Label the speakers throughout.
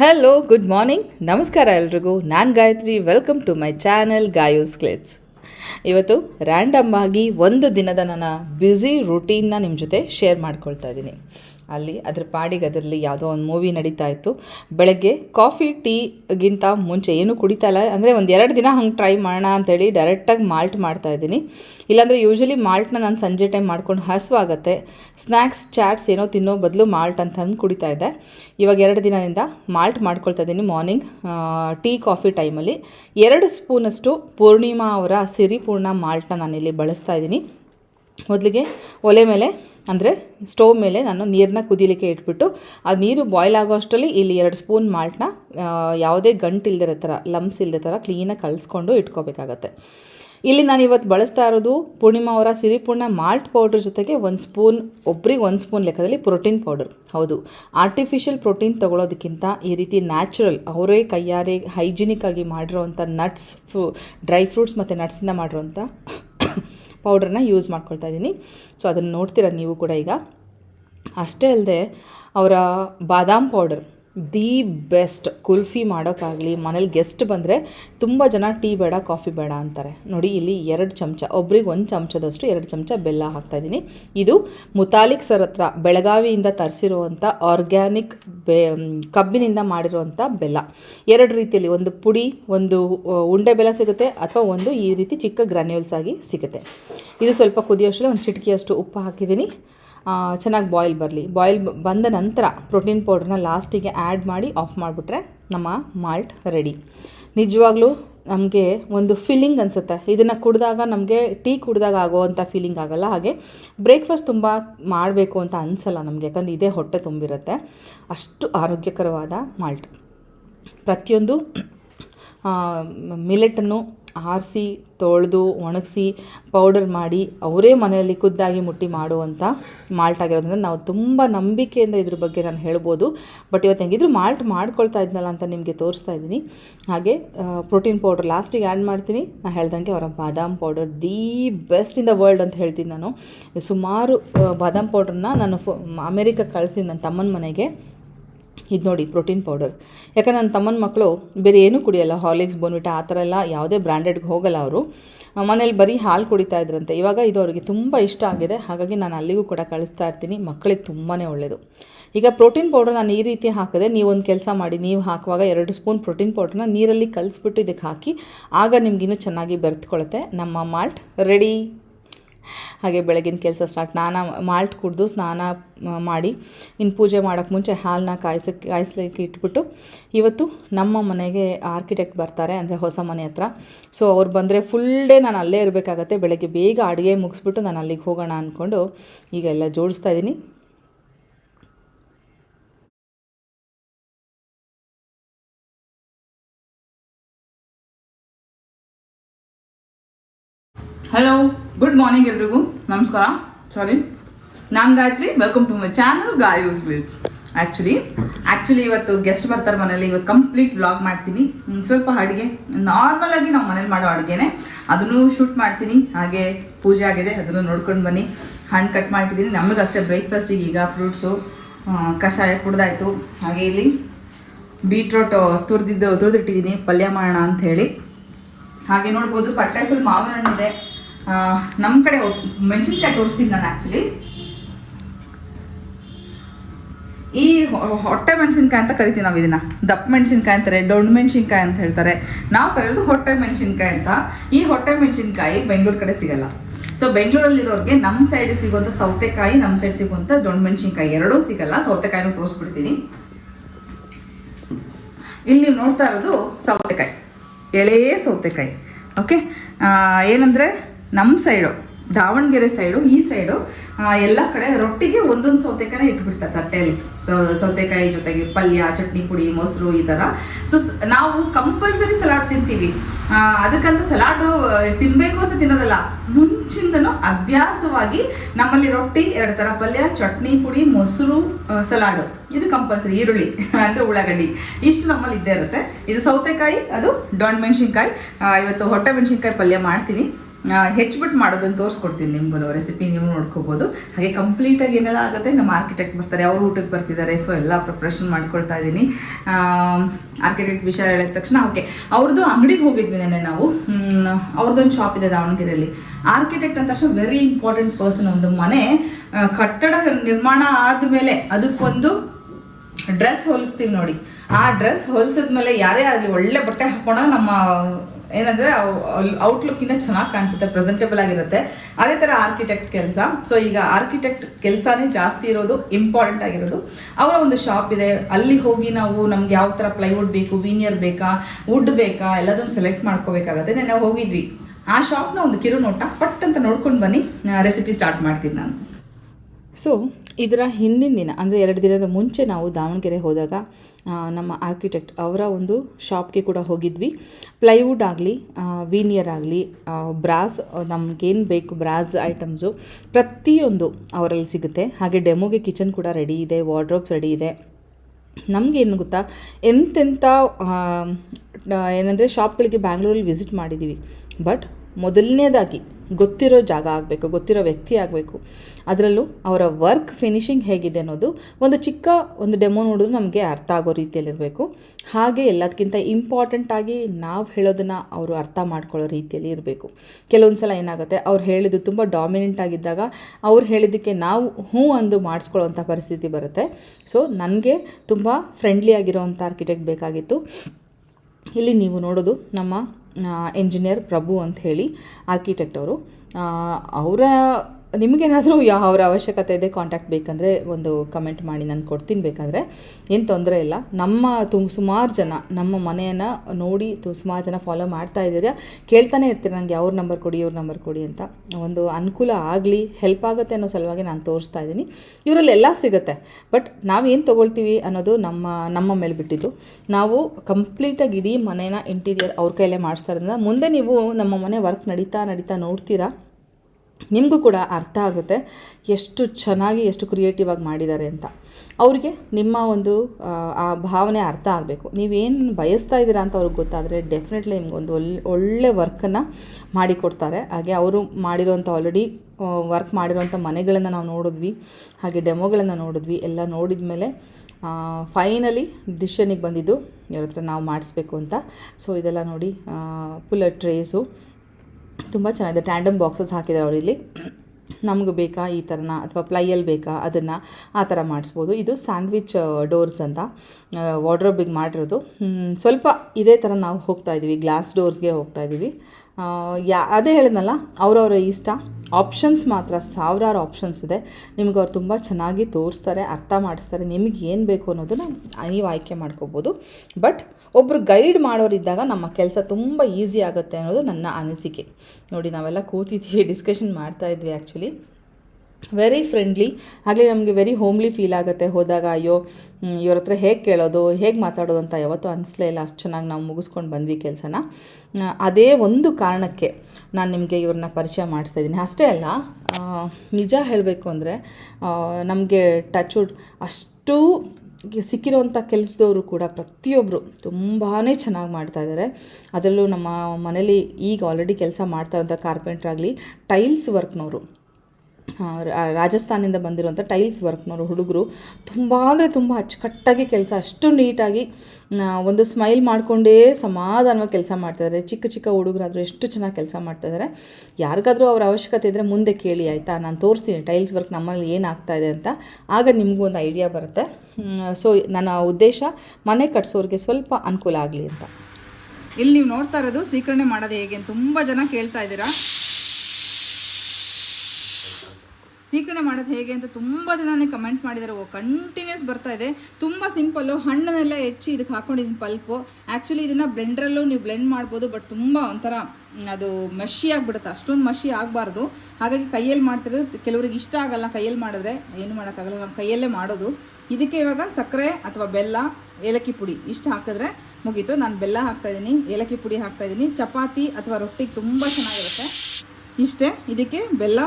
Speaker 1: Hello good morning ನಮಸ್ಕಾರ ಎಲ್ರಿಗೂ. ನಾನು Gayatri. Welcome to my channel Gayu's ಕ್ಲೇಟ್ಸ್ ಇವತ್ತು ರ್ಯಾಂಡಮ್ ಆಗಿ ಒಂದು ದಿನದ ನನ್ನ ಬ್ಯುಸಿ ರುಟೀನ್ನ ನಿಮ್ಮ ಜೊತೆ ಶೇರ್ ಮಾಡ್ಕೊಳ್ತಾ ಇದ್ದೀನಿ ಅಲ್ಲಿ, ಅದ್ರ ಪಾಡಿಗೆ ಅದರಲ್ಲಿ ಯಾವುದೋ ಒಂದು ಮೂವಿ ನಡೀತಾ ಇತ್ತು. ಬೆಳಗ್ಗೆ ಕಾಫಿ ಟೀಗಿಂತ ಮುಂಚೆ ಏನು ಕುಡಿತಾ ಇಲ್ಲ. ಅಂದರೆ ಒಂದು ಎರಡು ದಿನ ಹಂಗೆ ಟ್ರೈ ಮಾಡೋಣ ಅಂತೇಳಿ ಡೈರೆಕ್ಟಾಗಿ ಮಾಲ್ಟ್ ಮಾಡ್ತಾ ಇದ್ದೀನಿ. ಇಲ್ಲಾಂದರೆ ಯೂಶ್ವಲಿ ಮಾಲ್ಟ್ನ ನಾನು ಸಂಜೆ ಟೈಮ್ ಮಾಡ್ಕೊಂಡು ಹಸುವಾಗತ್ತೆ. ಸ್ನ್ಯಾಕ್ಸ್ ಚಾಟ್ಸ್ ಏನೋ ತಿನ್ನೋ ಬದಲು ಮಾಲ್ಟ್ ಅಂತ ಹಂಗೆ ಕುಡಿತಾ ಇದ್ದೆ. ಇವಾಗ ಎರಡು ದಿನದಿಂದ ಮಾಲ್ಟ್ ಮಾಡ್ಕೊಳ್ತಾ ಇದ್ದೀನಿ ಮಾರ್ನಿಂಗ್ ಟೀ ಕಾಫಿ ಟೈಮಲ್ಲಿ ಎರಡು ಸ್ಪೂನಷ್ಟು ಪೂರ್ಣಿಮಾ ಅವರ ಸಿರಿಪೂರ್ಣ ಮಾಲ್ಟ್ನ ನಾನಿಲ್ಲಿ ಬಳಸ್ತಾ ಇದ್ದೀನಿ. ಮೊದಲಿಗೆ ಒಲೆ ಮೇಲೆ, ಅಂದರೆ ಸ್ಟೋವ್ ಮೇಲೆ ನಾನು ನೀರನ್ನ ಕುದಿಲಿಕ್ಕೆ ಇಟ್ಬಿಟ್ಟು, ಆ ನೀರು ಬಾಯ್ಲ್ ಆಗೋ ಅಷ್ಟರಲ್ಲಿ ಇಲ್ಲಿ ಎರಡು ಸ್ಪೂನ್ ಮಾಲ್ಟ್ನ ಯಾವುದೇ ಗಂಟು ಇಲ್ದಿರೋ ಥರ ಲಮ್ಸ್ ಇಲ್ಲದೆ ಥರ ಕ್ಲೀನಾಗಿ ಕಲಿಸ್ಕೊಂಡು ಇಟ್ಕೋಬೇಕಾಗತ್ತೆ. ಇಲ್ಲಿ ನಾನು ಇವತ್ತು ಬಳಸ್ತಾ ಇರೋದು ಪೂರ್ಣಿಮಾ ಅವರ ಸಿರಿಪೂರ್ಣ ಮಾಲ್ಟ್ ಪೌಡ್ರ್ ಜೊತೆಗೆ ಒಂದು ಸ್ಪೂನ್ ಒಬ್ರಿಗೆ ಒಂದು ಸ್ಪೂನ್ ಲೆಕ್ಕದಲ್ಲಿ ಪ್ರೋಟೀನ್ ಪೌಡರ್. ಹೌದು ಆರ್ಟಿಫಿಷಿಯಲ್ ಪ್ರೋಟೀನ್ ತೊಗೊಳೋದಕ್ಕಿಂತ ಈ ರೀತಿ ನ್ಯಾಚುರಲ್ ಅವರೇ ಕೈಯಾರೆ ಹೈಜಿನಿಕ್ ಆಗಿ ಮಾಡಿರೋವಂಥ ನಟ್ಸ್ ಫ್ರೂ ಡ್ರೈ ಫ್ರೂಟ್ಸ್ ಮತ್ತು ನಟ್ಸಿಂದ ಮಾಡಿರೋವಂಥ ಪೌಡ್ರನ್ನ ಯೂಸ್ ಮಾಡ್ಕೊಳ್ತಾ ಇದ್ದೀನಿ ಸೊ ಅದನ್ನು ನೋಡ್ತೀರ ನೀವು ಕೂಡ ಈಗ? ಅಷ್ಟೇ ಅಲ್ಲದೆ ಅವರ ಬಾದಾಮ್ ಪೌಡರ್ ದಿ ಬೆಸ್ಟ್ ಕುಲ್ಫಿ ಮಾಡೋಕ್ಕಾಗಲಿ ಮನೇಲಿ ಗೆಸ್ಟ್ ಬಂದರೆ ತುಂಬ ಜನ ಟೀ ಬೇಡ, ಕಾಫಿ ಬೇಡ ಅಂತಾರೆ. ನೋಡಿ, ಇಲ್ಲಿ ಎರಡು ಚಮಚ, ಒಬ್ರಿಗೆ ಒಂದು ಚಮಚದಷ್ಟು ಎರಡು ಚಮಚ ಬೆಲ್ಲ ಹಾಕ್ತಾಯಿದ್ದೀನಿ ಇದು ಮುತಾಲಿಕ್ ಸರ್ ಹತ್ರ ಬೆಳಗಾವಿಯಿಂದ ತರಿಸಿರುವಂಥ ಆರ್ಗ್ಯಾನಿಕ್ ಬೆ ಕಬ್ಬಿನಿಂದ ಮಾಡಿರುವಂಥ ಬೆಲ್ಲ. ಎರಡು ರೀತಿಯಲ್ಲಿ, ಒಂದು ಪುಡಿ, ಒಂದು ಉಂಡೆ ಬೆಲ್ಲ ಸಿಗುತ್ತೆ ಅಥವಾ ಒಂದು ಈ ರೀತಿ ಚಿಕ್ಕ ಗ್ರಾನ್ಯೂಲ್ಸ್ ಆಗಿ ಸಿಗುತ್ತೆ. ಇದು ಸ್ವಲ್ಪ ಕುದಿಯೋಷ್ಟರಲ್ಲಿ ಒಂದು ಚಿಟಿಕೆಯಷ್ಟು ಉಪ್ಪು ಹಾಕಿದ್ದೀನಿ. ಚೆನ್ನಾಗಿ ಬಾಯ್ಲ್ ಬರಲಿ. ಬಾಯ್ಲ್ ಬಂದ ನಂತರ ಪ್ರೋಟೀನ್ ಪೌಡ್ರನ್ನ ಲಾಸ್ಟಿಗೆ ಆ್ಯಡ್ ಮಾಡಿ ಆಫ್ ಮಾಡಿಬಿಟ್ರೆ ನಮ್ಮ ಮಾಲ್ಟ್ ರೆಡಿ ನಿಜವಾಗ್ಲೂ ನಮಗೆ ಒಂದು ಫೀಲಿಂಗ್ ಅನಿಸುತ್ತೆ. ಇದನ್ನು ಕುಡಿದಾಗ ನಮಗೆ ಟೀ ಕುಡಿದಾಗ ಆಗೋವಂಥ ಫೀಲಿಂಗ್ ಆಗೋಲ್ಲ. ಹಾಗೆ ಬ್ರೇಕ್ಫಾಸ್ಟ್ ತುಂಬ ಮಾಡಬೇಕು ಅಂತ ಅನಿಸಲ್ಲ ನಮಗೆ. ಯಾಕಂದರೆ ಇದೇ ಹೊಟ್ಟೆ ತುಂಬಿರುತ್ತೆ. ಅಷ್ಟು ಆರೋಗ್ಯಕರವಾದ ಮಾಲ್ಟ್ ಪ್ರತಿಯೊಂದು ಮಿಲೆಟನ್ನು ಆರಿಸಿ, ತೊಳೆದು, ಒಣಗಿಸಿ ಪೌಡರ್ ಮಾಡಿ ಅವರೇ ಮನೆಯಲ್ಲಿ ಖುದ್ದಾಗಿ ಮುಟ್ಟಿ ಮಾಡುವಂಥ ಮಾಲ್ಟ್ ಆಗಿರೋದ್ರಿಂದ ನಾವು ತುಂಬ ನಂಬಿಕೆಯಿಂದ ಇದ್ರ ಬಗ್ಗೆ ನಾನು ಹೇಳ್ಬೋದು. ಬಟ್ ಇವತ್ತು ಹೆಂಗಿದ್ರು ಮಾಲ್ಟ್ ಮಾಡ್ಕೊಳ್ತಾ ಇದ್ನಲ್ಲ ಅಂತ ನಿಮಗೆ ತೋರಿಸ್ತಾ ಇದ್ದೀನಿ. ಹಾಗೆ ಪ್ರೋಟೀನ್ ಪೌಡರ್ ಲಾಸ್ಟಿಗೆ ಆ್ಯಡ್ ಮಾಡ್ತೀನಿ. ನಾನು ಹೇಳ್ದಂಗೆ ಅವರ ಬಾದಾಮ್ powder the best in the world ಅಂತ ಹೇಳ್ತೀನಿ ನಾನು. ಸುಮಾರು ಬಾದಾಮ್ ಪೌಡ್ರನ್ನ ನಾನು ಫೋ ಅಮೇರಿಕಕ್ಕೆ ಕಳಿಸ್ತೀನಿ ನನ್ನ ತಮ್ಮನ ಮನೆಗೆ. ಇದು ನೋಡಿ ಪ್ರೋಟೀನ್ ಪೌಡರ್ ಯಾಕಂದ್ರೆ ನನ್ನ ತಮ್ಮನ ಮಕ್ಕಳು ಬೇರೆ ಏನೂ ಕುಡಿಯಲ್ಲ ಹಾರ್ಲಿಕ್ಸ್ ಬೋನ್ವಿಟಾ ಆ ಥರ ಎಲ್ಲ ಯಾವುದೇ ಬ್ರ್ಯಾಂಡೆಡ್ಗೆ ಹೋಗಲ್ಲ ಅವರು. ಮನೇಲಿ ಬರೀ ಹಾಲು ಕುಡಿತಾ ಇದ್ರಂತೆ. ಇವಾಗ ಇದು ಅವರಿಗೆ ತುಂಬ ಇಷ್ಟ ಆಗಿದೆ. ಹಾಗಾಗಿ ನಾನು ಅಲ್ಲಿಗೂ ಕೂಡ ಕಳಿಸ್ತಾ ಇರ್ತೀನಿ. ಮಕ್ಕಳಿಗೆ ತುಂಬಾ ಒಳ್ಳೆಯದು ಈಗ ಪ್ರೋಟೀನ್ ಪೌಡರ್ ನಾನು ಈ ರೀತಿ ಹಾಕಿದೆ ನೀವು ಒಂದು ಕೆಲಸ ಮಾಡಿ, ನೀವು ಹಾಕುವಾಗ ಎರಡು ಸ್ಪೂನ್ ಪ್ರೋಟೀನ್ ಪೌಡ್ರನ್ನ ನೀರಲ್ಲಿ ಕಲಿಸ್ಬಿಟ್ಟು ಇದಕ್ಕೆ ಹಾಕಿ, ಆಗ ನಿಮಗಿನ್ನೂ ಚೆನ್ನಾಗಿ ಬೆರೆತ್ಕೊಳ್ಳುತ್ತೆ ನಮ್ಮ ಮಾಲ್ಟ್ ರೆಡಿ. ಹಾಗೆ ಬೆಳಗಿನ ಕೆಲಸ ಸ್ಟಾರ್ಟ್ ಸ್ನಾನ ಮಾಲ್ಟ್ ಕುಡಿದು ಸ್ನಾನ ಮಾಡಿ ಇನ್ನು ಪೂಜೆ ಮಾಡೋಕ್ಕೆ ಮುಂಚೆ ಹಾಲನ್ನ ಕಾಯಿಸಕ್ಕೆ ಕಾಯಿಸ್ಲಿಕ್ಕೆ ಇಟ್ಬಿಟ್ಟು ಇವತ್ತು ನಮ್ಮ ಮನೆಗೆ ಆರ್ಕಿಟೆಕ್ಟ್ ಬರ್ತಾರೆ ಅಂದರೆ ಹೊಸ ಮನೆ ಹತ್ರ. ಸೊ ಅವ್ರು ಬಂದರೆ ಫುಲ್ ಡೇ ನಾನು ಅಲ್ಲೇ ಇರಬೇಕಾಗತ್ತೆ. ಬೆಳಗ್ಗೆ ಬೇಗ ಅಡುಗೆ ಮುಗಿಸ್ಬಿಟ್ಟು ನಾನು ಅಲ್ಲಿಗೆ ಹೋಗೋಣ ಅಂದ್ಕೊಂಡು ಈಗ ಎಲ್ಲ ಜೋಡಿಸ್ತಾ ಇದ್ದೀನಿ. ಗುಡ್ ಮಾರ್ನಿಂಗ್ ಎಲ್ರಿಗೂ. ನಮಸ್ಕಾರ. ಸಾರಿ ನಾನು Gayatri. Welcome to my channel Gayu's bleeds actually actually ಇವತ್ತು ಗೆಸ್ಟ್ ಬರ್ತಾರೆ ಮನೇಲಿ. ಇವತ್ತು ಕಂಪ್ಲೀಟ್ ವ್ಲಾಗ್ ಮಾಡ್ತೀನಿ. ಸ್ವಲ್ಪ ಅಡುಗೆ. ನಾರ್ಮಲ್ ಆಗಿ ನಾವು ಮನೇಲಿ ಮಾಡೋ ಅಡುಗೆನೆ. ಅದನ್ನು ಶೂಟ್ ಮಾಡ್ತೀನಿ. ಹಾಗೆ ಪೂಜೆ ಆಗಿದೆ. ಅದನ್ನು ನೋಡ್ಕೊಂಡು ಬನ್ನಿ. ಹಣ್ಣು ಕಟ್ ಮಾಡ್ತಿದ್ದೀನಿ. ನಮಗಷ್ಟೇ ಬ್ರೇಕ್ಫಾಸ್ಟಿಗೆ ಈಗ ಫ್ರೂಟ್ಸು ಕಷಾಯ ಕುಡ್ದಾಯ್ತು. ಹಾಗೆ ಇಲ್ಲಿ ಬೀಟ್ರೋಟ್ ತುರಿದಿದ್ದು, ತುರಿದಿಟ್ಟಿದ್ದೀನಿ. ಪಲ್ಯ ಮಾಡೋಣ ಅಂತ ಹೇಳಿ. ಹಾಗೆ ನೋಡ್ಬೋದು ಪಟ್ಟೆ ಫುಲ್ ಮಾವಿನ ಹಣ್ಣಿದೆ ನಮ್ಮ ಕಡೆ ಮೆಣಸಿನ್ಕಾಯಿ ತೋರಿಸ್ತೀನಿ ನಾನು ಆ್ಯಕ್ಚುಲಿ ಈ ಹೊಟ್ಟೆ ಮೆಣಸಿನ್ಕಾಯಿ ಅಂತ ಕರಿತೀವಿ ನಾವು ಇದನ್ನ. ದಪ್ಪ ಮೆಣಸಿನ್ಕಾಯಿ ಅಂತಾರೆ ದೊಡ್ಡ ಮೆಣಸಿನ್ಕಾಯಿ ಅಂತ ಹೇಳ್ತಾರೆ. ನಾವು ಕರೆಯೋದು ಹೊಟ್ಟೆ ಮೆಣಸಿನ್ಕಾಯಿ ಅಂತ. ಈ ಹೊಟ್ಟೆ ಮೆಣಸಿನ್ಕಾಯಿ ಬೆಂಗಳೂರು ಕಡೆ ಸಿಗಲ್ಲ. ಸೊ ಬೆಂಗಳೂರಲ್ಲಿರೋರಿಗೆ ನಮ್ಮ ಸೈಡ್ ಸಿಗುವಂಥ ಸೌತೆಕಾಯಿ ನಮ್ಮ ಸೈಡ್ ಸಿಗುವಂಥ ದೊಡ್ಡ ಮೆಣಸಿನ್ಕಾಯಿ ಎರಡೂ ಸಿಗಲ್ಲ. ಸೌತೆಕಾಯಿನೂ ತೋರಿಸ್ಬಿಡ್ತೀನಿ. ಇಲ್ಲಿ ನೀವು ನೋಡ್ತಾ ಇರೋದು ಸೌತೆಕಾಯಿ. ಎಳೆಯೇ ಸೌತೆಕಾಯಿ. ಓಕೆ ಏನಂದರೆ ನಮ್ಮ ಸೈಡು, ದಾವಣಗೆರೆ ಸೈಡು, ಈ ಸೈಡು ಎಲ್ಲ ಕಡೆ ರೊಟ್ಟಿಗೆ ಒಂದೊಂದು ಸೌತೆಕಾಯಿ ಇಟ್ಬಿಡ್ತಾರೆ ತಟ್ಟೆಯಲ್ಲಿ. ಸೌತೆಕಾಯಿ ಜೊತೆಗೆ ಪಲ್ಯ, ಚಟ್ನಿ ಪುಡಿ, ಮೊಸರು ಈ ಥರ. ಸೊ, ನಾವು ಕಂಪಲ್ಸರಿ ಸಲಾಡ್ ತಿಂತೀವಿ. ಅದಕ್ಕಂತ ಸಲಾಡು ತಿನ್ನಬೇಕು ಅಂತ ತಿನ್ನೋದಲ್ಲ. ಮುಂಚಿಂದನೂ ಅಭ್ಯಾಸವಾಗಿ ನಮ್ಮಲ್ಲಿ ರೊಟ್ಟಿ, ಎರಡು ಥರ ಪಲ್ಯ, ಚಟ್ನಿ ಪುಡಿ, ಮೊಸರು ಸಲಾಡು ಇದು ಕಂಪಲ್ಸರಿ ಈರುಳ್ಳಿ, ಅಂದರೆ ಉಳ್ಳಾಗಡ್ಡಿ. ಇಷ್ಟು ನಮ್ಮಲ್ಲಿ ಇದ್ದೇ ಇರುತ್ತೆ. ಇದು ಸೌತೆಕಾಯಿ, ಅದು ಡೊಣ್ ಮೆಣಸಿನ್ಕಾಯಿ ಇವತ್ತು ಹೊಟ್ಟೆ ಮೆಣಸಿನ್ಕಾಯಿ ಪಲ್ಯ ಮಾಡ್ತೀನಿ. ಹೆಚ್ಚಿಬಿಟ್ಟು ಮಾಡೋದನ್ನು ತೋರಿಸ್ಕೊಡ್ತೀನಿ ನಿಮ್ಗೂ ರೆಸಿಪಿ ನೀವು ನೋಡ್ಕೋಬೋದು. ಹಾಗೆ ಕಂಪ್ಲೀಟಾಗಿ ಏನೆಲ್ಲ ಆಗುತ್ತೆ ನಮ್ಮ ಆರ್ಕಿಟೆಕ್ಟ್ ಬರ್ತಾರೆ. ಅವರು ಊಟಕ್ಕೆ ಬರ್ತಿದ್ದಾರೆ ಸೊ ಎಲ್ಲ ಪ್ರಿಪ್ರೇಷನ್ ಮಾಡ್ಕೊಳ್ತಾ ಇದ್ದೀನಿ. ಆರ್ಕಿಟೆಕ್ಟ್ ವಿಷಯ ಹೇಳಿದ ತಕ್ಷಣ ಓಕೆ ಅವ್ರದ್ದು ಅಂಗಡಿಗೆ ಹೋಗಿದ್ವಿ ನೆನೆ ನಾವು. ಅವ್ರದ್ದೊಂದು ಶಾಪ್ ಇದೆ ದಾವಣಗೆರೆಯಲ್ಲಿ ಆರ್ಕಿಟೆಕ್ಟ್ ಅಂತ ತಕ್ಷಣ ವೆರಿ ಇಂಪಾರ್ಟೆಂಟ್ ಪರ್ಸನ್ ಒಂದು ಮನೆ. ಕಟ್ಟಡ ನಿರ್ಮಾಣ ಆದಮೇಲೆ ಅದಕ್ಕೊಂದು ಡ್ರೆಸ್ ಹೊಲಿಸ್ತೀವಿ ನೋಡಿ. ಆ ಡ್ರೆಸ್ ಹೊಲಿಸಿದ್ಮೇಲೆ ಯಾರೇ ಆಗಲಿ ಒಳ್ಳೆ ಬಟ್ಟೆ ಹಾಕೊಂಡಾಗ ನಮ್ಮ ಏನಂದ್ರೆ ಔಟ್ಲುಕ್ ಇನ್ನ ಚೆನ್ನಾಗಿ ಕಾಣಿಸುತ್ತೆ ಪ್ರೆಸೆಂಟೇಬಲ್ ಆಗಿರುತ್ತೆ. ಅದೇ ತರ ಆರ್ಕಿಟೆಕ್ಟ್ ಕೆಲಸ. ಸೊ ಈಗ ಆರ್ಕಿಟೆಕ್ಟ್ ಕೆಲಸನೇ ಜಾಸ್ತಿ ಇರೋದು ಇಂಪಾರ್ಟೆಂಟ್ ಆಗಿರೋದು. ಅವರ ಒಂದು ಶಾಪ್ ಇದೆ. ಅಲ್ಲಿ ಹೋಗಿ ನಾವು ನಮ್ಗೆ ಯಾವ ತರ ಪ್ಲೈವುಡ್ ಬೇಕು ವೀನಿಯರ್ ಬೇಕಾ ವುಡ್ ಬೇಕಾ, ಎಲ್ಲದನ್ನು ಸೆಲೆಕ್ಟ್ ಮಾಡ್ಕೋಬೇಕಾಗತ್ತೆ. ನಾವು ಹೋಗಿದ್ವಿ. ಆ ಶಾಪ್ನ ಒಂದು ಕಿರು ನೋಟ ಪಟ್ ಅಂತ ನೋಡ್ಕೊಂಡು ಬನ್ನಿ ರೆಸಿಪಿ ಸ್ಟಾರ್ಟ್ ಮಾಡ್ತೀನಿ ನಾನು. ಸೊ ಇದರ ಹಿಂದಿನ ದಿನ, ಅಂದರೆ ಎರಡು ದಿನದ ಮುಂಚೆ ನಾವು ದಾವಣಗೆರೆ ಹೋದಾಗ ನಮ್ಮ ಆರ್ಕಿಟೆಕ್ಟ್ ಅವರ ಒಂದು ಶಾಪ್ಗೆ ಕೂಡ ಹೋಗಿದ್ವಿ. ಪ್ಲೈವುಡ್ ಆಗಲಿ ವೀನಿಯರ್ ಆಗಲಿ ಬ್ರಾಸ್ ನಮಗೇನು ಬೇಕು ಬ್ರಾಸ್ ಐಟಮ್ಸು ಪ್ರತಿಯೊಂದು ಅವರಲ್ಲಿ ಸಿಗುತ್ತೆ. ಹಾಗೆ ಡೆಮೋಗೆ ಕಿಚನ್ ಕೂಡ ರೆಡಿ ಇದೆ ವಾರ್ಡ್ರೋಬ್ಸ್ ರೆಡಿ ಇದೆ. ನಮಗೇನು ಗೊತ್ತಾ ಎಂತೆಂಥ ಏನಂದರೆ ಶಾಪ್ಗಳಿಗೆ ಬ್ಯಾಂಗ್ಳೂರಲ್ಲಿ ವಿಸಿಟ್ ಮಾಡಿದ್ದೀವಿ ಬಟ್ ಮೊದಲನೇದಾಗಿ ಗೊತ್ತಿರೋ ಜಾಗ ಆಗಬೇಕು, ಗೊತ್ತಿರೋ ವ್ಯಕ್ತಿ ಆಗಬೇಕು. ಅದರಲ್ಲೂ ಅವರ ವರ್ಕ್ ಫಿನಿಶಿಂಗ್ ಹೇಗಿದೆ ಅನ್ನೋದು ಒಂದು ಚಿಕ್ಕ ಒಂದು ಡೆಮೋ ನೋಡಿದ್ರು ನಮಗೆ ಅರ್ಥ ಆಗೋ ರೀತಿಯಲ್ಲಿರಬೇಕು. ಹಾಗೆ ಎಲ್ಲದಕ್ಕಿಂತ ಇಂಪಾರ್ಟೆಂಟಾಗಿ ನಾವು ಹೇಳೋದನ್ನು ಅವರು ಅರ್ಥ ಮಾಡ್ಕೊಳ್ಳೋ ರೀತಿಯಲ್ಲಿ ಇರಬೇಕು. ಕೆಲವೊಂದು ಸಲ ಏನಾಗುತ್ತೆ, ಅವ್ರು ಹೇಳಿದ್ದು ತುಂಬ ಡಾಮಿನೆಂಟ್ ಆಗಿದ್ದಾಗ ಅವ್ರು ಹೇಳಿದ್ದಕ್ಕೆ ನಾವು ಹ್ಞೂ ಅಂದು ಮಾಡಿಸ್ಕೊಳ್ಳೋವಂಥ ಪರಿಸ್ಥಿತಿ ಬರುತ್ತೆ. ಸೊ ನನಗೆ ತುಂಬ ಫ್ರೆಂಡ್ಲಿ ಆಗಿರೋವಂಥ ಆರ್ಕಿಟೆಕ್ಟ್ ಬೇಕಾಗಿತ್ತು. ಇಲ್ಲಿ ನೀವು ನೋಡೋದು ನಮ್ಮ ಎಂಜಿನಿಯರ್ ಪ್ರಭು ಅಂತ ಹೇಳಿ ಆರ್ಕಿಟೆಕ್ಟ್ ಅವರು ಅವರ ನಿಮಗೇನಾದರೂ ಅವರ ಅವಶ್ಯಕತೆ ಇದೆ ಕಾಂಟ್ಯಾಕ್ಟ್ ಬೇಕಂದರೆ ಒಂದು ಕಮೆಂಟ್ ಮಾಡಿ, ನಾನು ಕೊಡ್ತೀನಿ ಬೇಕಾದರೆ. ಏನು ತೊಂದರೆ ಇಲ್ಲ. ನಮ್ಮ ತು ಸುಮಾರು ಜನ, ನಮ್ಮ ಮನೆಯನ್ನು ನೋಡಿ ತು ಸುಮಾರು ಜನ ಫಾಲೋ ಮಾಡ್ತಾ ಇದ್ದೀರಾ? ಕೇಳ್ತಾನೆ ಇರ್ತೀರ ನನಗೆ ಅವ್ರ ನಂಬರ್ ಕೊಡಿ, ಇವ್ರ ನಂಬರ್ ಕೊಡಿ ಅಂತ. ಒಂದು ಅನುಕೂಲ ಆಗಲಿ ಹೆಲ್ಪ್ ಆಗುತ್ತೆ ಅನ್ನೋ ಸಲುವಾಗಿ ನಾನು ತೋರಿಸ್ತಾ ಇದ್ದೀನಿ. ಇವರಲ್ಲಿ ಎಲ್ಲ ಸಿಗುತ್ತೆ. ಬಟ್ ನಾವೇನು ತೊಗೊಳ್ತೀವಿ ಅನ್ನೋದು ನಮ್ಮ ನಮ್ಮ ಮೇಲೆ ಬಿಟ್ಟಿದ್ದು. ನಾವು ಕಂಪ್ಲೀಟಾಗಿ ಇಡೀ ಮನೇನ ಇಂಟೀರಿಯರ್ ಅವ್ರ ಕೈಲೇ ಮಾಡಿಸ್ತಾ ಮುಂದೆ ನೀವು ನಮ್ಮ ಮನೆ ವರ್ಕ್ ನಡೀತಾ ನಡೀತಾ ನೋಡ್ತೀರಾ? ನಿಮಗೂ ಕೂಡ ಅರ್ಥ ಆಗುತ್ತೆ ಎಷ್ಟು ಚೆನ್ನಾಗಿ ಎಷ್ಟು ಕ್ರಿಯೇಟಿವ್ ಆಗಿ ಮಾಡಿದ್ದಾರೆ ಅಂತ. ಅವರಿಗೆ ನಿಮ್ಮ ಒಂದು ಆ, ಭಾವನೆ ಅರ್ಥ ಆಗಬೇಕು. ನೀವೇನು ಬಯಸ್ತಾ ಇದ್ದೀರಾ ಅಂತ ಅವ್ರಿಗೆ ಗೊತ್ತಾದರೆ ಡೆಫಿನೆಟ್ಲಿ ನಿಮ್ಗೊಂದು ಒಳ್ಳೆ ಒಳ್ಳೆ ವರ್ಕನ್ನು ಮಾಡಿಕೊಡ್ತಾರೆ. ಹಾಗೆ ಅವರು ಮಾಡಿರೋಂಥ ಆಲ್ರೆಡಿ ವರ್ಕ್ ಮಾಡಿರೋಂಥ ಮನೆಗಳನ್ನು ನಾವು ನೋಡಿದ್ವಿ ಹಾಗೆ ಡೆಮೋಗಳನ್ನು ನೋಡಿದ್ವಿ ಎಲ್ಲ ನೋಡಿದ ಮೇಲೆ ಫೈನಲಿ ಡಿಶನಿಗೆ ಬಂದಿದ್ದು ಇವ್ರ ಹತ್ರ ನಾವು ಮಾಡಿಸ್ಬೇಕು ಅಂತ. ಸೊ ಇದೆಲ್ಲ ನೋಡಿ ಪುಲ್ಲ ಟ್ರೇಸು ತುಂಬ ಚೆನ್ನಾಗಿದೆ. ಟ್ಯಾಂಡಮ್ ಬಾಕ್ಸಸ್ ಹಾಕಿದ್ದಾರೆ ಅವರು ಇಲ್ಲಿ. ನಮ್ಗೆ ಬೇಕಾ ಈ ಥರನ ಅಥವಾ ಪ್ಲೈಯಲ್ಲಿ ಬೇಕಾ? ಅದನ್ನು ಆ ಥರ ಮಾಡಿಸ್ಬೋದು. ಇದು ಸ್ಯಾಂಡ್ವಿಚ್ ಡೋರ್ಸ್ ಅಂತ. ವಾರ್ಡ್ರೋಬಿಗೆ ಮಾಡಿರೋದು. ಸ್ವಲ್ಪ ಇದೇ ಥರ ನಾವು ಹೋಗ್ತಾ ಇದ್ದೀವಿ ಗ್ಲಾಸ್ ಡೋರ್ಸ್ಗೆ ಹೋಗ್ತಾ ಇದ್ದೀವಿ ಯಾ, ಅದೇ ಹೇಳಿದ್ನಲ್ಲ, ಅವರವರ ಇಷ್ಟ. ಆಪ್ಷನ್ಸ್ ಮಾತ್ರ, ಸಾವಿರಾರು ಆಪ್ಷನ್ಸ್ ಇದೆ. ನಿಮ್ಗೆ ಅವ್ರು ತುಂಬ ಚೆನ್ನಾಗಿ ತೋರಿಸ್ತಾರೆ, ಅರ್ಥ ಮಾಡಿಸ್ತಾರೆ, ನಿಮಗೆ ಏನು ಬೇಕು ಅನ್ನೋದನ್ನು ನೀವು ಆಯ್ಕೆ ಮಾಡ್ಕೋಬೋದು. ಬಟ್ ಒಬ್ಬರು ಗೈಡ್ ಮಾಡೋರಿದ್ದಾಗ ನಮ್ಮ ಕೆಲಸ ತುಂಬ ಈಸಿ ಆಗುತ್ತೆ ಅನ್ನೋದು ನನ್ನ ಅನಿಸಿಕೆ. ನೋಡಿ, ನಾವೆಲ್ಲ ಕೂತಿದ್ವಿ ಡಿಸ್ಕಷನ್ ಮಾಡ್ತಾ ಇದ್ವಿ ಆ್ಯಕ್ಚುಲಿ ವೆರಿ ಫ್ರೆಂಡ್ಲಿ ಹಾಗೆ ನಮಗೆ ವೆರಿ ಹೋಮ್ಲಿ ಫೀಲ್ ಆಗುತ್ತೆ. ಹೋದಾಗ ಅಯ್ಯೋ ಇವ್ರ ಹತ್ರ ಹೇಗೆ ಕೇಳೋದು, ಹೇಗೆ ಮಾತಾಡೋದು ಅಂತ ಯಾವತ್ತೂ ಅನಿಸ್ಲೇ ಇಲ್ಲ. ಅಷ್ಟು ಚೆನ್ನಾಗಿ ನಾವು ಮುಗಿಸ್ಕೊಂಡು ಬಂದ್ವಿ ಕೆಲಸನ. ಅದೇ ಒಂದು ಕಾರಣಕ್ಕೆ ನಾನು ನಿಮಗೆ ಇವ್ರನ್ನ ಪರಿಚಯ ಮಾಡಿಸ್ತಾ ಇದ್ದೀನಿ. ಅಷ್ಟೇ ಅಲ್ಲ ನಿಜ ಹೇಳಬೇಕು ಅಂದರೆ ನಮಗೆ ಟಚ್ವುಡ್ ಅಷ್ಟು ಸಿಕ್ಕಿರೋಂಥ ಕೆಲಸದವರು ಕೂಡ ಪ್ರತಿಯೊಬ್ಬರು ತುಂಬಾ ಚೆನ್ನಾಗಿ ಮಾಡ್ತಾ ಇದ್ದಾರೆ ಅದರಲ್ಲೂ ನಮ್ಮ ಮನೇಲಿ ಈಗ ಆಲ್ರೆಡಿ ಕೆಲಸ ಮಾಡ್ತಾ ಇರೋಂಥ ಕಾರ್ಪೆಂಟ್ರ್ ಆಗಲಿ ಟೈಲ್ಸ್ ವರ್ಕ್ನವರು ರಾಜಸ್ಥಾನಿಂದ ಬಂದಿರುವಂಥ ಟೈಲ್ಸ್ ವರ್ಕ್ನವರು ಹುಡುಗರು ತುಂಬ ಅಂದರೆ ತುಂಬ ಅಚ್ಚುಕಟ್ಟಾಗಿ ಕೆಲಸ, ಅಷ್ಟು ನೀಟಾಗಿ ಒಂದು ಸ್ಮೈಲ್ ಮಾಡಿಕೊಂಡೇ ಸಮಾಧಾನವಾಗಿ ಕೆಲಸ ಮಾಡ್ತಾಯಿದ್ದಾರೆ ಚಿಕ್ಕ ಚಿಕ್ಕ ಹುಡುಗರಾದರೂ ಎಷ್ಟು ಚೆನ್ನಾಗಿ ಕೆಲಸ ಮಾಡ್ತಾಯಿದ್ದಾರೆ ಯಾರಿಗಾದರೂ ಅವರ ಅವಶ್ಯಕತೆ ಇದ್ದರೆ ಮುಂದೆ ಕೇಳಿ, ಆಯಿತಾ? ನಾನು ತೋರಿಸ್ತೀನಿ ಟೈಲ್ಸ್ ವರ್ಕ್ ನಮ್ಮಲ್ಲಿ ಏನಾಗ್ತಾ ಇದೆ ಅಂತ. ಆಗ ನಿಮಗೂ ಒಂದು ಐಡಿಯಾ ಬರುತ್ತೆ. ಸೊ ನನ್ನ ಉದ್ದೇಶ ಮನೆ ಕಟ್ಸೋರಿಗೆ ಸ್ವಲ್ಪ ಅನುಕೂಲ ಆಗಲಿ ಅಂತ. ಇಲ್ಲಿ ನೀವು ನೋಡ್ತಾ ಇರೋದು, ಸ್ವೀಕರಣೆ ಮಾಡೋದು ಹೇಗೆ ತುಂಬ ಜನ ಕೇಳ್ತಾ ಇದ್ದೀರಾ. ಸ್ವೀಕರಣೆ ಮಾಡೋದು ಹೇಗೆ ಅಂತ ತುಂಬ ಜನನೇ ಕಮೆಂಟ್ ಮಾಡಿದ್ದಾರೆ. ಓ ಕಂಟಿನ್ಯೂಸ್ ಬರ್ತಾ ಇದೆ. ತುಂಬ ಸಿಂಪಲ್ಲು ಹಣ್ಣನ್ನೆಲ್ಲ ಹೆಚ್ಚಿ ಇದಕ್ಕೆ ಹಾಕೊಂಡಿದ್ದೀನಿ ಪಲ್ಪು. ಆ್ಯಕ್ಚುಲಿ ಇದನ್ನು ಬ್ಲೆಂಡ್ರಲ್ಲೂ ನೀವು ಬ್ಲೆಂಡ್ ಮಾಡ್ಬೋದು ಬಟ್ ತುಂಬ ಒಂಥರ ಅದು ಮಷಿ ಆಗಿಬಿಡುತ್ತೆ. ಅಷ್ಟೊಂದು ಮಷಿ ಆಗಬಾರ್ದು. ಹಾಗಾಗಿ ಕೈಯಲ್ಲಿ ಮಾಡ್ತಿರೋದು ಕೆಲವ್ರಿಗೆ ಇಷ್ಟ ಆಗಲ್ಲ ಕೈಯಲ್ಲಿ ಮಾಡಿದ್ರೆ, ಏನು ಮಾಡೋಕ್ಕಾಗಲ್ಲ ನಾವು ಕೈಯಲ್ಲೇ ಮಾಡೋದು. ಇದಕ್ಕೆ ಇವಾಗ ಸಕ್ಕರೆ ಅಥವಾ ಬೆಲ್ಲ, ಏಲಕ್ಕಿ ಪುಡಿ ಇಷ್ಟು ಹಾಕಿದ್ರೆ ಮುಗೀತು. ನಾನು ಬೆಲ್ಲ ಹಾಕ್ತಾಯಿದ್ದೀನಿ ಏಲಕ್ಕಿ ಪುಡಿ ಹಾಕ್ತಾಯಿದ್ದೀನಿ ಚಪಾತಿ ಅಥವಾ ರೊಟ್ಟಿಗೆ ತುಂಬ ಚೆನ್ನಾಗಿರುತ್ತೆ. ಇಷ್ಟೇ, ಇದಕ್ಕೆ ಬೆಲ್ಲ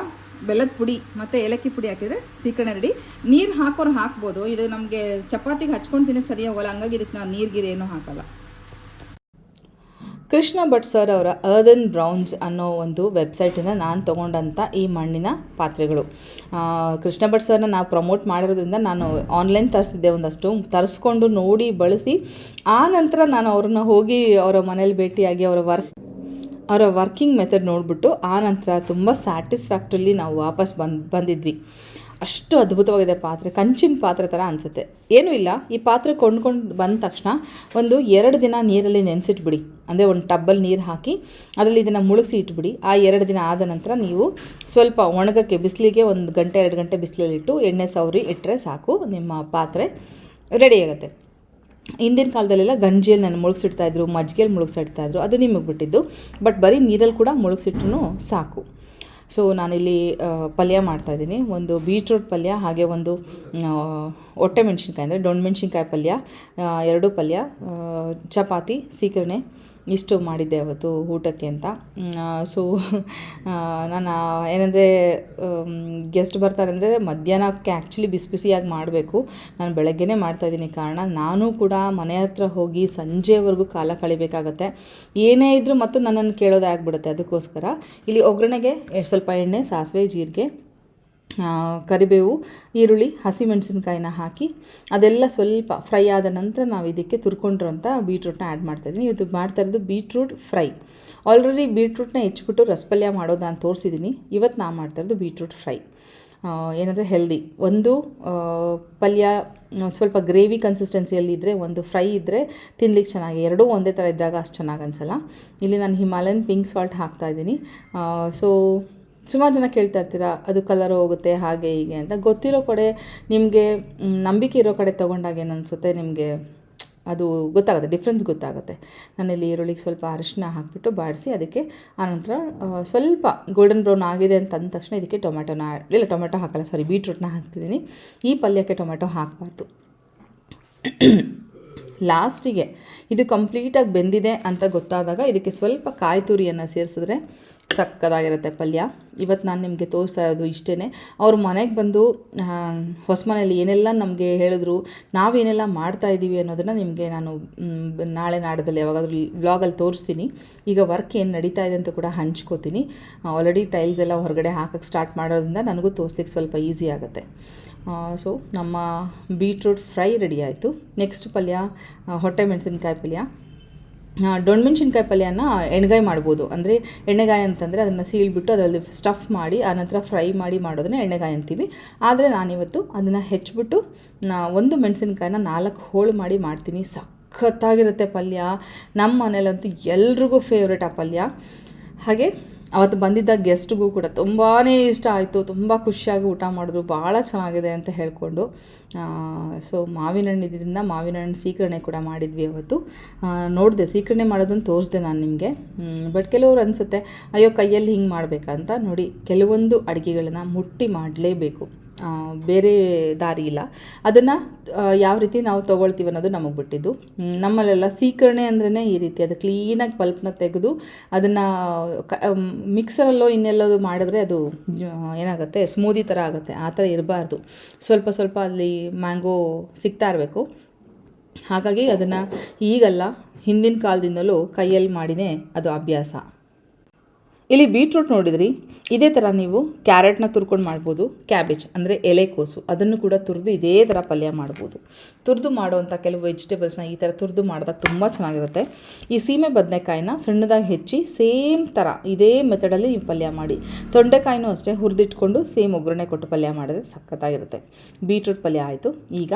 Speaker 1: ಬೆಲ್ಲದ ಪುಡಿ ಮತ್ತು ಏಲಕ್ಕಿ ಪುಡಿ ಹಾಕಿದರೆ ಸೀಕರಣೆ ರೆಡಿ. ನೀರು ಹಾಕೋರು ಹಾಕ್ಬೋದು. ಇದು ನಮಗೆ ಚಪಾತಿಗೆ ಹಚ್ಕೊಂಡು ತಿನ್ನಕ್ಕೆ ಸರಿ ಹೋಗಲ್ಲ ಹಂಗಾಗಿ ಇದಕ್ಕೆ ನಾವು ನೀರ್ಗಿರಿ ಗೀರು ಏನೂ ಹಾಕಲ್ಲ. ಕೃಷ್ಣ ಭಟ್ ಸರ್ ಅವರ ಅರ್ದನ್ ಬ್ರೌನ್ಸ್ ಅನ್ನೋ ಒಂದು ವೆಬ್ಸೈಟಿಂದ ನಾನು ತೊಗೊಂಡಂಥ ಈ ಮಣ್ಣಿನ ಪಾತ್ರೆಗಳು. ಕೃಷ್ಣ ಭಟ್ ಸರ್ನ ನಾವು ಪ್ರಮೋಟ್ ಮಾಡಿರೋದ್ರಿಂದ ನಾನು ಆನ್ಲೈನ್ ತರಿಸಿದ್ದೆ ಒಂದಷ್ಟು. ತರಿಸ್ಕೊಂಡು ನೋಡಿ, ಬಳಸಿ. ಆ ನಂತರ ನಾನು ಅವ್ರನ್ನ ಹೋಗಿ ಅವರ ಮನೇಲಿ ಭೇಟಿಯಾಗಿ ಅವರ ವರ್ಕ್ ಅವರ ವರ್ಕಿಂಗ್ ಮೆಥಡ್ ನೋಡಿಬಿಟ್ಟು ಆ ನಂತರ ತುಂಬ ಸ್ಯಾಟಿಸ್ಫ್ಯಾಕ್ಟ್ರಿಲಿ ನಾವು ವಾಪಸ್ ಬಂದು, ಬಂದಿದ್ವಿ. ಅಷ್ಟು ಅದ್ಭುತವಾಗಿದೆ ಪಾತ್ರೆ, ಕಂಚಿನ ಪಾತ್ರೆ ಥರ ಅನಿಸುತ್ತೆ. ಏನೂ ಇಲ್ಲ, ಈ ಪಾತ್ರೆ ಕೊಂಡ್ಕೊಂಡು ಬಂದ ತಕ್ಷಣ ಒಂದು ಎರಡು ದಿನ ನೀರಲ್ಲಿ ನೆನೆಸಿಟ್ಬಿಡಿ. ಅಂದರೆ ಒಂದು ಟಬ್ಬಲ್ಲಿ ನೀರು ಹಾಕಿ ಅದರಲ್ಲಿ ಇದನ್ನು ಮುಳುಗಿಸಿ ಇಟ್ಬಿಡಿ. ಆ ಎರಡು ದಿನ ಆದ ನಂತರ ನೀವು ಸ್ವಲ್ಪ ಒಣಗಕ್ಕೆ, ಬಿಸಿಲಿಗೆ ಒಂದು ಗಂಟೆ, ಎರಡು ಗಂಟೆ ಬಿಸಿಲಲ್ಲಿಟ್ಟು ಎಣ್ಣೆ ಸವರಿ ಇಟ್ಟರೆ ಸಾಕು, ನಿಮ್ಮ ಪಾತ್ರೆ ರೆಡಿ ಆಗುತ್ತೆ. ಹಿಂದಿನ ಕಾಲದಲ್ಲೆಲ್ಲ ಗಂಜಿಯಲ್ಲಿ ನಾನು ಮುಳುಗಿಸಿಡ್ತಾಯಿದ್ರು ಮಜ್ಜಿಗೆಯಲ್ಲಿ ಮುಳುಗಿಸಿಡ್ತಾಯಿದ್ರು ಅದು ನಿಮಗೆ ಬಿಟ್ಟಿದ್ದು. ಬಟ್ ಬರೀ ನೀರಲ್ಲಿ ಕೂಡ ಮುಳುಗಿಸಿಟ್ರು ಸಾಕು. ಸೊ ನಾನಿಲ್ಲಿ ಪಲ್ಯ ಮಾಡ್ತಾಯಿದ್ದೀನಿ ಒಂದು ಬೀಟ್ರೂಟ್ ಪಲ್ಯ, ಹಾಗೆ ಒಂದು ಹೊಟ್ಟೆ ಮೆಣಸಿನ್ಕಾಯಿ ಅಂದರೆ ಡೊಣ್ ಮೆಣಸಿನ್ಕಾಯಿ ಪಲ್ಯ ಎರಡು ಪಲ್ಯ ಚಪಾತಿ, ಸೀಕರಣೆ ಇಷ್ಟು ಮಾಡಿದ್ದೆ ಅವತ್ತು ಊಟಕ್ಕೆ ಅಂತ. ಸೊ ನಾನು ಏನಂದರೆ ಗೆಸ್ಟ್ ಬರ್ತಾರೆ ಅಂದರೆ ಮಧ್ಯಾಹ್ನಕ್ಕೆ ಆ್ಯಕ್ಚುಲಿ ಬಿಸಿ ಬಿಸಿಯಾಗಿ ಮಾಡಬೇಕು. ನಾನು ಬೆಳಗ್ಗೆನೇ ಮಾಡ್ತಾಯಿದ್ದೀನಿ ಕಾರಣ ನಾನು ಕೂಡ ಮನೆ ಹತ್ರ ಹೋಗಿ ಸಂಜೆವರೆಗೂ ಕಾಲ ಕಳಿಬೇಕಾಗತ್ತೆ. ಏನೇ ಇದ್ದರೂ ಮತ್ತು ನನ್ನನ್ನು ಕೇಳೋದಾಗ್ಬಿಡುತ್ತೆ ಅದಕ್ಕೋಸ್ಕರ ಇಲ್ಲಿ ಒಗ್ಗರಣೆಗೆ ಎಷ್ಟು ಸ್ವಲ್ಪ ಎಣ್ಣೆ, ಸಾಸಿವೆ, ಜೀರಿಗೆ ಕರಿಬೇವು, ಈರುಳ್ಳಿ, ಹಸಿಮೆಣಸಿನ್ಕಾಯಿನ ಹಾಕಿ ಅದೆಲ್ಲ ಸ್ವಲ್ಪ ಫ್ರೈ ಆದ ನಂತರ ನಾವು ಇದಕ್ಕೆ ತುರ್ಕೊಂಡಿರೋಂಥ ಬೀಟ್ರೂಟ್ನ ಆ್ಯಡ್ ಮಾಡ್ತಾಯಿದ್ದೀನಿ ಇದು ಮಾಡ್ತಾ ಇರೋದು ಬೀಟ್ರೂಟ್ ಫ್ರೈ. ಆಲ್ರೆಡಿ ಬೀಟ್ರೂಟ್ನ ಹೆಚ್ಚಿಬಿಟ್ಟು ರಸಪಲ್ಯ ಮಾಡೋದು ನಾನು ತೋರಿಸಿದ್ದೀನಿ. ಇವತ್ತು ನಾನು ಮಾಡ್ತಾ ಇರೋದು ಬೀಟ್ರೂಟ್ ಫ್ರೈ. ಏನಂದರೆ ಹೆಲ್ದಿ. ಒಂದು ಪಲ್ಯ ಸ್ವಲ್ಪ ಗ್ರೇವಿ ಕನ್ಸಿಸ್ಟೆನ್ಸಿಯಲ್ಲಿ ಇದ್ದರೆ ಒಂದು ಫ್ರೈ ಇದ್ದರೆ ತಿನ್ಲಿಕ್ಕೆ ಚೆನ್ನಾಗಿ. ಎರಡೂ ಒಂದೇ ಥರ ಇದ್ದಾಗ ಅಷ್ಟು ಚೆನ್ನಾಗಿ ಅನಿಸಲ್ಲ. ಇಲ್ಲಿ ನಾನು ಹಿಮಾಲಯನ್ ಪಿಂಕ್ ಸಾಲ್ಟ್ ಹಾಕ್ತಾಯಿದ್ದೀನಿ ಸೊ ಸುಮಾರು ಜನ ಕೇಳ್ತಾ ಇರ್ತೀರ, ಅದು ಕಲರ್ ಹೋಗುತ್ತೆ, ಹಾಗೆ ಹೀಗೆ ಅಂತ. ಗೊತ್ತಿರೋ ಕಡೆ ನಿಮಗೆ ನಂಬಿಕೆ ಇರೋ ಕಡೆ ತೊಗೊಂಡಾಗ ಏನು ಅನಿಸುತ್ತೆ ನಿಮಗೆ? ಅದು ಗೊತ್ತಾಗುತ್ತೆ ಡಿಫ್ರೆನ್ಸ್ ಗೊತ್ತಾಗುತ್ತೆ. ನಾನಿಲ್ಲಿ ಈರುಳ್ಳಿಗೆ ಸ್ವಲ್ಪ ಅರಿಶಿನ ಹಾಕಿಬಿಟ್ಟು ಬಾಡಿಸಿ ಅದಕ್ಕೆ ಆನಂತರ ಸ್ವಲ್ಪ ಗೋಲ್ಡನ್ ಬ್ರೌನ್ ಆಗಿದೆ ಅಂತ ಅಂದ ತಕ್ಷಣ ಇದಕ್ಕೆ ಟೊಮೆಟೊನ ಇಲ್ಲ ಟೊಮೆಟೊ ಹಾಕಲ್ಲ ಸಾರಿ ಬೀಟ್ರೂಟ್ನ ಹಾಕ್ತಿದ್ದೀನಿ. ಈ ಪಲ್ಯಕ್ಕೆ ಟೊಮೆಟೊ ಹಾಕಬಾರ್ದು. ಲಾಸ್ಟಿಗೆ ಇದು ಕಂಪ್ಲೀಟಾಗಿ ಬೆಂದಿದೆ ಅಂತ ಗೊತ್ತಾದಾಗ ಇದಕ್ಕೆ ಸ್ವಲ್ಪ ಕಾಯಿ ತುರಿಯನ್ನು ಸೇರಿಸಿದ್ರೆ ಸಕ್ಕದಾಗಿರುತ್ತೆ ಪಲ್ಯ. ಇವತ್ತು ನಾನು ನಿಮಗೆ ತೋರಿಸ್ತಾ ಇರೋದು ಇಷ್ಟೇ ಅವ್ರ ಮನೆಗೆ ಬಂದು ಹೊಸ ಮನೆಯಲ್ಲಿ ಏನೆಲ್ಲ ನಮಗೆ ಹೇಳಿದ್ರು ನಾವೇನೆಲ್ಲ ಮಾಡ್ತಾ ಇದ್ದೀವಿ ಅನ್ನೋದನ್ನು ನಿಮಗೆ ನಾನು ನಾಳೆ ನಾಡದಲ್ಲಿ ಯಾವಾಗಾದ್ರೂ ವ್ಲಾಗಲ್ಲಿ ತೋರಿಸ್ತೀನಿ. ಈಗ ವರ್ಕ್ ಏನು ನಡೀತಾ ಇದೆ ಅಂತ ಕೂಡ ಹಂಚ್ಕೋತೀನಿ. ಆಲ್ರೆಡಿ ಟೈಲ್ಸ್ ಎಲ್ಲ ಹೊರಗಡೆ ಹಾಕಕ್ಕೆ ಸ್ಟಾರ್ಟ್ ಮಾಡೋದ್ರಿಂದ ನನಗೂ ತೋರಿಸ್ಲಿಕ್ಕೆ ಸ್ವಲ್ಪ ಈಸಿ ಆಗುತ್ತೆ. ಸೊ ನಮ್ಮ ಬೀಟ್ರೂಟ್ ಫ್ರೈ ರೆಡಿ ಆಯಿತು. ನೆಕ್ಸ್ಟ್ ಪಲ್ಯ ಹೊಟ್ಟೆ ಮೆಣಸಿನ್ಕಾಯಿ ಪಲ್ಯ. ಡೊಣ್ ಮೆಣಸಿನ್ಕಾಯಿ ಪಲ್ಯನ ಎಣ್ಗಾಯಿ ಮಾಡ್ಬೋದು. ಅಂದರೆ ಎಣ್ಣೆಗಾಯಿ ಅಂತಂದರೆ ಅದನ್ನು ಸೀಳ್ಬಿಟ್ಟು ಅದರಲ್ಲಿ ಸ್ಟಫ್ ಮಾಡಿ ಆನಂತರ ಫ್ರೈ ಮಾಡಿ ಮಾಡೋದನ್ನ ಎಣ್ಣೆಗಾಯಿ ಅಂತೀವಿ. ಆದರೆ ನಾನಿವತ್ತು ಅದನ್ನು ಹೆಚ್ಚಿಬಿಟ್ಟು ಒಂದು ಮೆಣಸಿನ್ಕಾಯಿನ ನಾಲ್ಕು ಹೋಳು ಮಾಡಿ ಮಾಡ್ತೀನಿ. ಸಖತ್ತಾಗಿರುತ್ತೆ ಪಲ್ಯ. ನಮ್ಮ ಮನೇಲಂತೂ ಎಲ್ರಿಗೂ ಫೇವ್ರೇಟ್ ಆ ಪಲ್ಯ. ಹಾಗೆ ಅವತ್ತು ಬಂದಿದ್ದ ಗೆಸ್ಟ್ಗೂ ಕೂಡ ತುಂಬಾ ಇಷ್ಟ ಆಯಿತು, ತುಂಬ ಖುಷಿಯಾಗಿ ಊಟ ಮಾಡಿದ್ರು ಭಾಳ ಚೆನ್ನಾಗಿದೆ ಅಂತ ಹೇಳಿಕೊಂಡು. ಸೊ ಮಾವಿನ ಹಣ್ಣು ಇದರಿಂದ ಮಾವಿನ ಹಣ್ಣು ಸೀಕರಣೆ ಕೂಡ ಮಾಡಿದ್ವಿ ಅವತ್ತು. ನೋಡಿದೆ, ಸೀಕರಣೆ ಮಾಡೋದನ್ನು ತೋರಿಸ್ದೆ ನಾನು ನಿಮಗೆ. ಬಟ್ ಕೆಲವರು ಅನಿಸುತ್ತೆ, ಅಯ್ಯೋ, ಕೈಯಲ್ಲಿ ಹಿಂಗೆ ಮಾಡಬೇಕಂತ? ನೋಡಿ, ಕೆಲವೊಂದು ಅಡುಗೆಗಳನ್ನ ಮುಟ್ಟಿ ಮಾಡಲೇಬೇಕು. ಬೇರೆ ದಾರಿ ಇಲ್ಲ. ಅದನ್ನು ಯಾವ ರೀತಿ ನಾವು ತೊಗೊಳ್ತೀವಿ ಅನ್ನೋದು ನಮಗೆ ಬಿಟ್ಟಿದ್ದು. ನಮ್ಮಲ್ಲೆಲ್ಲ ಸೀಕರಣೆ ಅಂದ್ರೇ ಈ ರೀತಿ. ಅದು ಕ್ಲೀನಾಗಿ ಪಲ್ಪ್ನ ತೆಗೆದು ಅದನ್ನು, ಕ ಮಿಕ್ಸರಲ್ಲೋ ಇನ್ನೆಲ್ಲೋ ಮಾಡಿದ್ರೆ ಅದು ಏನಾಗುತ್ತೆ ಸ್ಮೂದಿ ಥರ ಆಗುತ್ತೆ. ಆ ಥರ ಇರಬಾರ್ದು. ಸ್ವಲ್ಪ ಸ್ವಲ್ಪ ಅಲ್ಲಿ ಮ್ಯಾಂಗೋ ಸಿಗ್ತಾ ಇರಬೇಕು. ಹಾಗಾಗಿ ಅದನ್ನು ಈಗಲ್ಲ, ಹಿಂದಿನ ಕಾಲದಿಂದಲೂ ಕೈಯಲ್ಲಿ ಮಾಡಿನೇ ಅದು ಅಭ್ಯಾಸ. ಇಲ್ಲಿ ಬೀಟ್ರೂಟ್ ನೋಡಿದ್ರಿ? ಇದೇ ಥರ ನೀವು ಕ್ಯಾರೆಟ್ನ ತುರ್ಕೊಂಡು ಮಾಡ್ಬೋದು, ಕ್ಯಾಬೇಜ್ ಅಂದರೆ ಎಲೆಕೋಸು ಅದನ್ನು ಕೂಡ ತುರಿದು ಇದೇ ಥರ ಪಲ್ಯ ಮಾಡ್ಬೋದು. ತುರಿದು ಮಾಡುವಂಥ ಕೆಲವು ವೆಜಿಟೇಬಲ್ಸ್ನ ಈ ಥರ ತುರಿದು ಮಾಡಿದಾಗ ತುಂಬ ಚೆನ್ನಾಗಿರುತ್ತೆ. ಈ ಸೀಮೆ ಬದನೆಕಾಯಿನ ಸಣ್ಣದಾಗಿ ಹೆಚ್ಚಿ ಸೇಮ್ ಥರ ಇದೇ ಮೆಥಡಲ್ಲಿ ನೀವು ಪಲ್ಯ ಮಾಡಿ. ತೊಂಡೆಕಾಯಿನೂ ಅಷ್ಟೇ ಹುರಿದಿಟ್ಕೊಂಡು ಸೇಮ್ ಒಗ್ಗರಣೆ ಕೊಟ್ಟು ಪಲ್ಯ ಮಾಡಿದ್ರೆ ಸಖತ್ತಾಗಿರುತ್ತೆ. ಬೀಟ್ರೂಟ್ ಪಲ್ಯ ಆಯಿತು. ಈಗ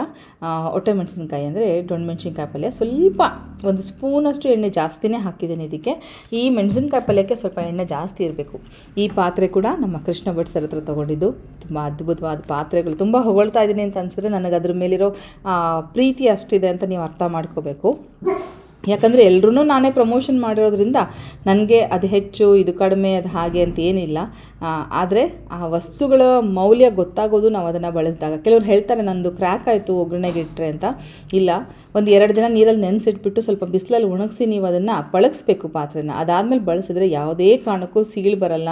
Speaker 1: ಹೊಟ್ಟೆ ಮೆಣಸಿನ್ಕಾಯಿ ಅಂದರೆ ಡೊಣ್ ಮೆಣಸಿನ್ಕಾಯಿ ಪಲ್ಯ. ಸ್ವಲ್ಪ ಒಂದು ಸ್ಪೂನಷ್ಟು ಎಣ್ಣೆ ಜಾಸ್ತಿನೇ ಹಾಕಿದ್ದೀನಿ ಇದಕ್ಕೆ. ಈ ಮೆಣಸಿನ್ಕಾಯಿ ಪಲ್ಯಕ್ಕೆ ಸ್ವಲ್ಪ ಎಣ್ಣೆ ಜಾಸ್ತಿ ಇರಬೇಕು. ಈ ಪಾತ್ರೆ ಕೂಡ ನಮ್ಮ ಕೃಷ್ಣ ಭಟ್ ಸರ್ ಹತ್ರ ತೊಗೊಂಡಿದ್ದು. ತುಂಬ ಅದ್ಭುತವಾದ ಪಾತ್ರೆಗಳು. ತುಂಬ ಹೊಗಳ್ತಾ ಇದ್ದೀನಿ ಅಂತ ಅನಿಸಿದ್ರೆ ನನಗೆ ಅದ್ರ ಮೇಲಿರೋ ಪ್ರೀತಿ ಅಷ್ಟಿದೆ ಅಂತ ನೀವು ಅರ್ಥ ಮಾಡ್ಕೋಬೇಕು. ಯಾಕಂದರೆ ಎಲ್ಲರೂ ನಾನೇ ಪ್ರಮೋಷನ್ ಮಾಡಿರೋದ್ರಿಂದ ನನಗೆ ಅದು ಹೆಚ್ಚು, ಇದು ಕಡಿಮೆ, ಅದು ಹಾಗೆ ಅಂತ ಏನಿಲ್ಲ. ಆದರೆ ಆ ವಸ್ತುಗಳ ಮೌಲ್ಯ ಗೊತ್ತಾಗೋದು ನಾವು ಅದನ್ನು ಬಳಸಿದಾಗ. ಕೆಲವ್ರು ಹೇಳ್ತಾರೆ, ನಂದು ಕ್ರ್ಯಾಕ್ ಆಯಿತು, ಒಗ್ಗರಣೆಗೆ ಇಟ್ಟರೆ ಅಂತ. ಇಲ್ಲ, ಒಂದು ಎರಡು ದಿನ ನೀರಲ್ಲಿ ನೆನೆಸಿಟ್ಬಿಟ್ಟು ಸ್ವಲ್ಪ ಬಿಸಿಲಲ್ಲಿ ಒಣಗಿಸಿ ನೀವು ಅದನ್ನು ಪಳಗಿಸ್ಬೇಕು ಪಾತ್ರೆನ. ಅದಾದಮೇಲೆ ಬಳಸಿದ್ರೆ ಯಾವುದೇ ಕಾರಣಕ್ಕೂ ಸೀಳು ಬರಲ್ಲ.